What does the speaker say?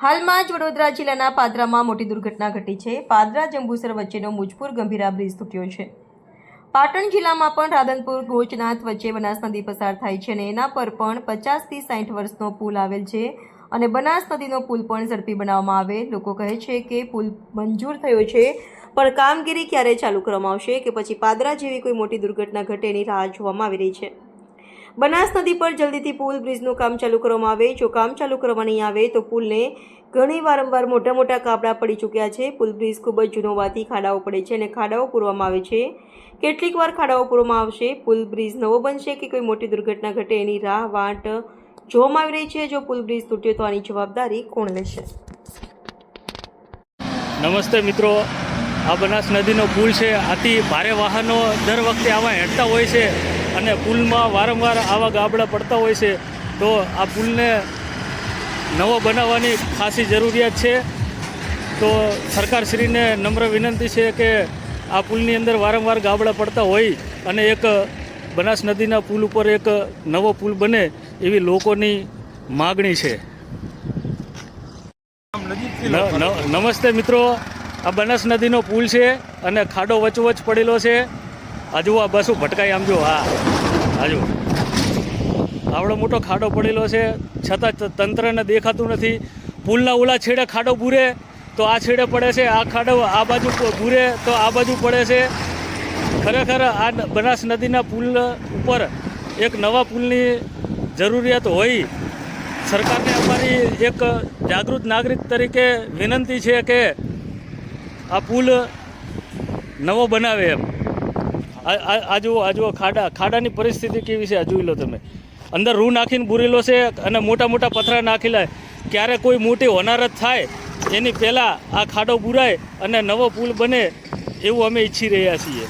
હાલમાં જ વડોદરા જિલ્લાના પાદરામાં મોટી દુર્ઘટના ઘટી છે. પાદરા, જંબુસર વચ્ચેનો મુજપુર ગંભીરા બ્રિજ તૂટ્યો છે. પાટણ જિલ્લામાં પણ રાધનપુર, ગોચનાથ વચ્ચે બનાસ નદી પસાર થાય છે અને એના પર પણ પચાસથી સાઠ વર્ષનો પુલ આવેલ છે અને બનાસ નદીનો પુલ પણ ઝડપી બનાવવામાં આવે. લોકો કહે છે કે પુલ મંજૂર થયો છે, પણ કામગીરી ક્યારે ચાલુ કરવામાં આવશે કે પછી પાદરા જેવી કોઈ મોટી દુર્ઘટના ઘટે એની રાહ જોવામાં આવી રહી છે. બનાસ નદી પર જલ્દીથી પુલ બ્રિજનું કામ ચાલુ કરવામાં આવે. જો કામ ચાલુ કરવા નહીં આવે તો પુલને ઘણી વારંવાર મોટા મોટા કાપડા પડી ચૂક્યા છે. પુલ બ્રિજ ખૂબ જ જૂનો હોવાથી ખાડાઓ પડે છે અને ખાડાઓ પૂરવામાં આવે છે. કેટલીક વાર ખાડાઓ પૂરવામાં આવશે. પુલ બ્રિજ નવો બનશે કે કોઈ મોટી દુર્ઘટના ઘટે એની રાહ વાંટ જોવામાં આવી રહી છે. જો પુલ બ્રિજ તૂટ્યો તો આની જવાબદારી કોણ લેશે? નમસ્તે મિત્રો. આ બનાસ નદીનો પુલ છે. આથી ભારે વાહનો દર વખતે આવા હેઠતા હોય છે અને પુલમાં વારંવાર આવા ગાબડા પડતા હોય છે. તો આ પુલને નવો બનાવવાની ખાસી જરૂરિયાત છે. તો સરકારશ્રીને નમ્ર વિનંતી છે કે આ પુલની અંદર વારંવાર ગાબડા પડતા હોય અને એક બનાસ નદીના પુલ ઉપર એક નવો પુલ બને એવી લોકોની માગણી છે. નમસ્તે મિત્રો. આ બનાસ નદીનો પુલ છે અને ખાડો વચોવચ પડેલો છે. હજુ આ બસો ભટકાઈ આમ જો, હા. હજુ આવડો મોટો ખાડો પડેલો છે. છતાં તંત્રને દેખાતું નથી. પુલના ઓલા છેડે ખાડો ભૂરે, તો આ છેડે પડે છે. આ ખાડો આ બાજુ બૂરે તો આ બાજુ પડે છે. ખરેખર આ બનાસ નદીના પુલ ઉપર એક નવા પુલની જરૂરિયાત હોય. સરકારને અમારી એક જાગૃત નાગરિક તરીકે વિનંતી છે કે આ પુલ નવો બનાવે એમ. આ- જુઓ આ જુઓ ખાડા. ખાડાની પરિસ્થિતિ કેવી છે આ જોઈ લો તમે. અંદર રૂ નાખીને બુરેલો છે અને મોટા મોટા પથરા નાખેલા. ક્યારે કોઈ મોટી હોનારત થાય, એની પહેલાં આ ખાડો બુરાય અને નવો પુલ બને એવું અમે ઈચ્છી રહ્યા છીએ.